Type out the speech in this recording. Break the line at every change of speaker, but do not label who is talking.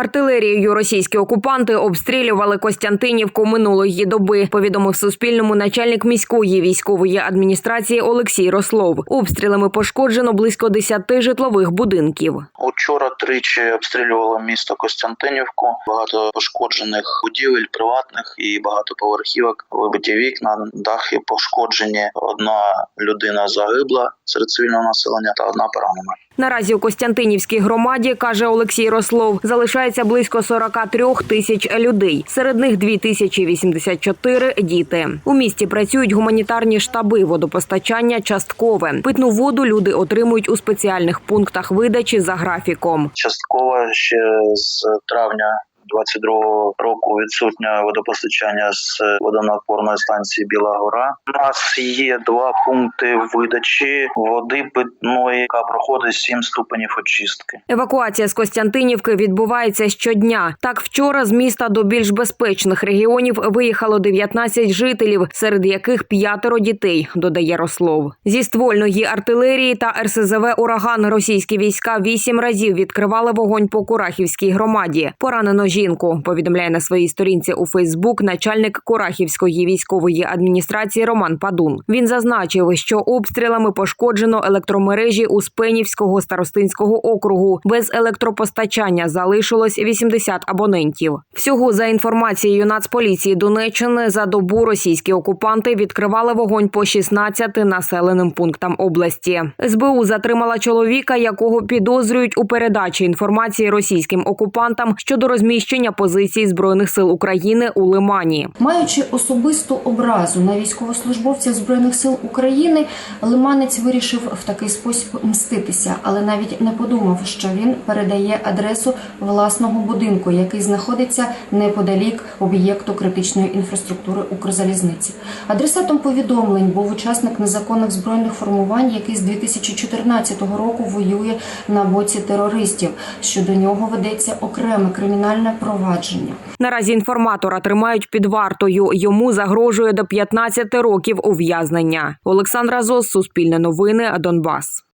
Артилерією російські окупанти обстрілювали Костянтинівку минулої доби. Повідомив Суспільному начальник міської військової адміністрації Олексій Рослов. Обстрілами пошкоджено близько 10 житлових будинків.
Учора тричі обстрілювало місто Костянтинівку. Багато пошкоджених будівель приватних і багатоповерхівок. Вибиті вікна, дахи пошкоджені. Одна людина загибла серед цивільного населення та одна поранена.
Наразі у Костянтинівській громаді каже Олексій Рослов, залишається близько 43 тисяч людей. Серед них 2084 – діти. У місті працюють гуманітарні штаби, водопостачання часткове. Питну воду люди отримують у спеціальних пунктах видачі за графіком.
Частково ще з травня 22-го року відсутнє водопостачання з водонапорної станції Біла Гора. У нас є два пункти видачі води питної, яка проходить 7 ступенів очистки.
Евакуація з Костянтинівки відбувається щодня. Так, вчора з міста до більш безпечних регіонів виїхало 19 жителів, серед яких п'ятеро дітей, додає Рослов. Зі ствольної артилерії та РСЗВ «Ураган» російські війська вісім разів відкривали вогонь по Курахівській громаді. Поранено жінку, повідомляє на своїй сторінці у Фейсбук начальник Курахівської військової адміністрації Роман Падун. Він зазначив, що обстрілами пошкоджено електромережі Успенівського старостинського округу. Без електропостачання залишилось 80 абонентів. Всього за інформацією Нацполіції Донеччини за добу російські окупанти відкривали вогонь по 16 населеним пунктам області. СБУ затримала чоловіка, якого підозрюють у передачі інформації російським окупантам щодо розміщення позицій збройних сил України у Лимані.
Маючи особисту образу на військовослужбовців збройних сил України, Лиманець вирішив в такий спосіб мститися, але навіть не подумав, що він передає адресу власного будинку, який знаходиться неподалік об'єкту критичної інфраструктури Укрзалізниці. Адресатом повідомлень був учасник незаконних збройних формувань, який з 2014 року воює на боці терористів. Щодо нього ведеться окреме кримінальне провадження.
Наразі інформатора тримають під вартою. Йому загрожує до 15 років ув'язнення. Олександра Зос, Суспільне новини, Донбас.